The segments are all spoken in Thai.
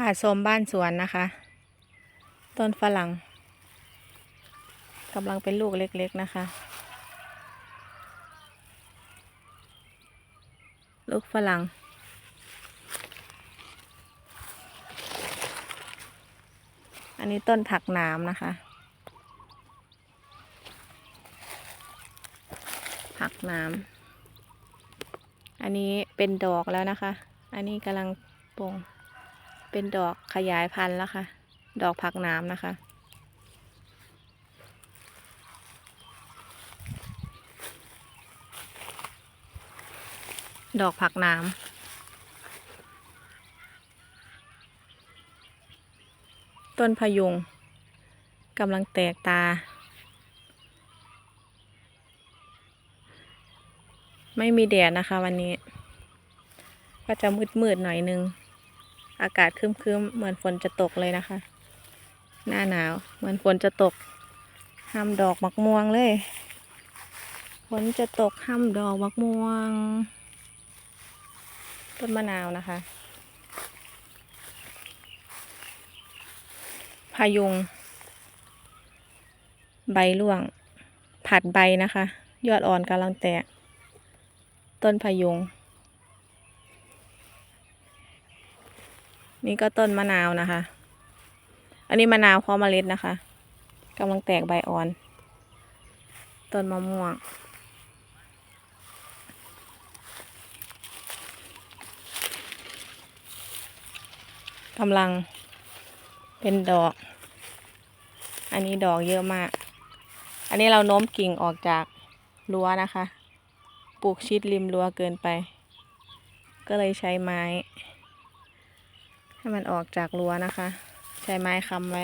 ผ่าชมบ้านสวนนะคะ ต้นฝรั่งกำลังเป็นลูกเล็กๆนะคะ ลูกฝรั่งอันนี้ต้นผักหนามนะคะ ผักหนามอันนี้เป็นดอกแล้วนะคะ อันนี้กำลังโป่ง เป็นดอกขยายพันธุ์แล้วค่ะ ดอกผักหนามนะคะดอกผักหนามต้นพะยุงกำลังแตกตา ไม่มีแดดนะคะวันนี้ ก็จะมืดๆหน่อยนึง อากาศครึ้มๆ เหมือนฝนจะตกเลยนะคะ หน้าหนาว เหมือนฝนจะตกห้ามดอกมักม่วงเลย ฝนจะตกห้ามดอกมักม่วง ต้นมะนาวนะคะ พายุง ใบร่วง ผัดใบนะคะ ยอดอ่อนกำลังแตก ต้นพายุง นี่ก็ต้นมะนาวนะคะ อันนี้มะนาวเพาะเมล็ดนะคะกำลังแตกใบอ่อน ต้นมะม่วง กำลังเป็นดอก อันนี้ดอกเยอะมาก อันนี้เราโน้มกิ่งออกจากรั้วนะคะ ปลูกชิดริมรั้วเกินไป ก็เลยใช้ไม้ ให้มันออกจากรั้วนะคะ ใช้ไม้ค้ำไว้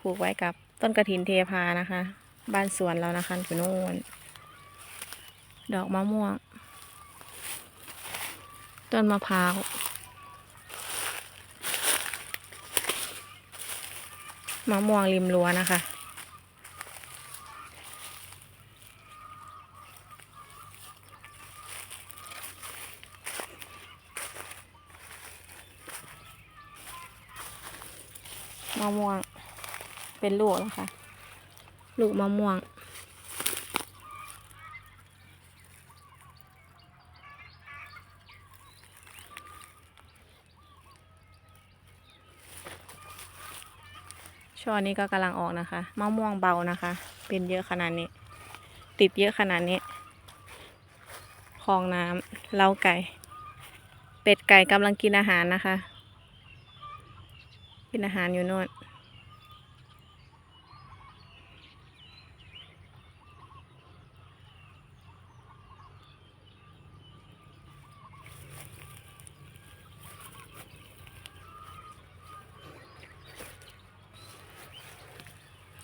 ผูกไว้กับต้นกระถินเทพานะคะ บ้านสวนเรานะคะอยู่นู่นดอกมะม่วง ต้นมะพร้าวมะม่วงริมรั้วนะคะะม่วง เป็นลูกแล้วค่ะ ลูกมะม่วง ช่อนี้ก็กำลังออกนะคะมะม่วงเบานะคะ เป็นเยอะขนาดนี้ ติดเยอะขนาดนี้คลองน้ำเล้าไก่ เป็ดไก่กำลังกินอาหารนะคะ กินอาหารอยู่น่น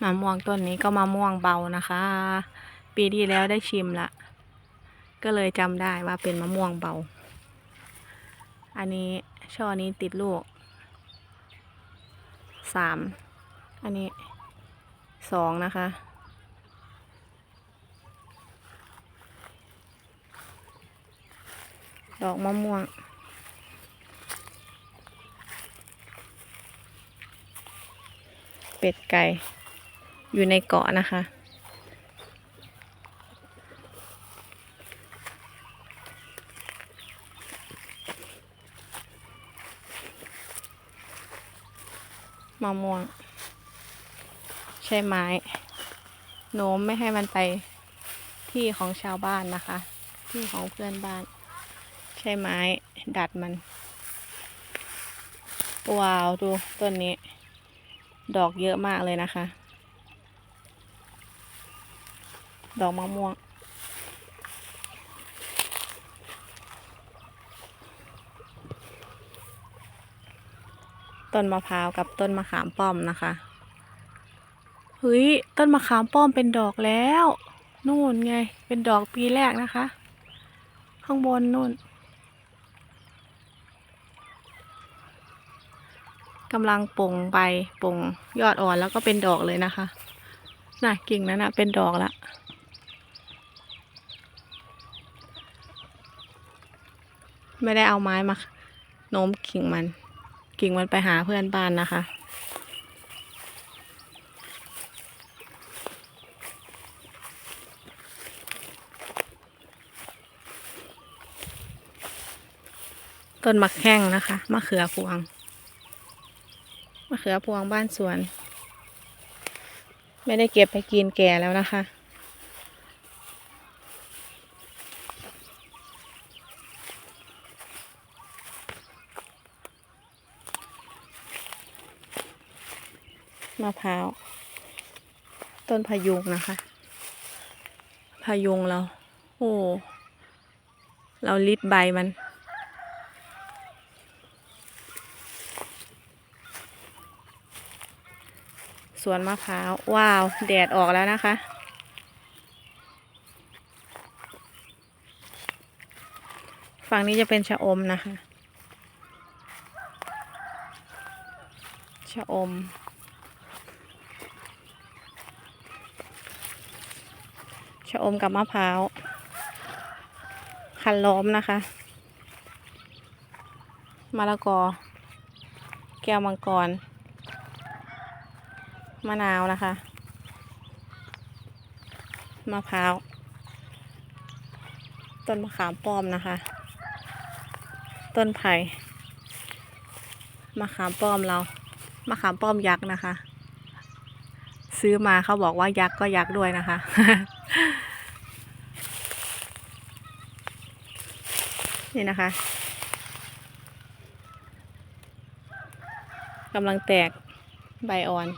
มะม่วงต้นนี้ก็มะม่วงเบานะคะ ปีที่แล้วได้ชิมละ ก็เลยจำได้ว่าเป็นมะม่วงเบา อันนี้ช่อนี้ติดลูก สามอันนี้สองนะคะ ดอกมะม่วงเป็ดไก่อยู่ในเกาะนะคะ มะม่วง ใช่ไม้โน้มไม่ให้มันไปที่ของชาวบ้านนะคะ ที่ของเพื่อนบ้าน ใช่ไม้ดัดมัน ว้าวดูต้นนี้ ดอกเยอะมากเลยนะคะ ดอกมะม่วง ต้นมะพร้าวกับต้นมะขามป้อมนะคะเฮ้ยต้นมะขามป้อมเป็นดอกแล้วนู่นไง เป็นดอกปีแรกนะคะ ข้างบนนู่นกำลังป่งใบป่งยอดอ่อนแล้วก็เป็นดอกเลยนะคะ น่ะกิ่งนั้นน่ะเป็นดอกละไม่ได้เอาไม้มาโน้มกิ่งมัน กิ่งมันไปหาเพื่อนบ้านนะคะ ต้นมะแข้งนะคะ มะเขือพวง มะเขือพวงบ้านสวน ไม่ได้เก็บไปกินแก่แล้วนะคะ มะพร้าว ต้นพยุงนะคะ พยุงเรา โอ้ เราลิดใบมัน สวนมะพร้าว ว้าว แดดออกแล้วนะคะฝั่งนี้จะเป็นชะอมนะคะ ชะอม ชะอมกับมะพร้าว คันล้อมนะคะ มะละกอ แก้วมังกร มะนาวนะคะ มะพร้าว ต้นมะขามป้อมนะคะ ต้นไผ่ มะขามป้อมเรา มะขามป้อมยักษ์นะคะ ซื้อมาเขาบอกว่ายักษ์ก็ยักษ์ด้วยนะคะ นี่นะคะกำลังแตกใบอ่อน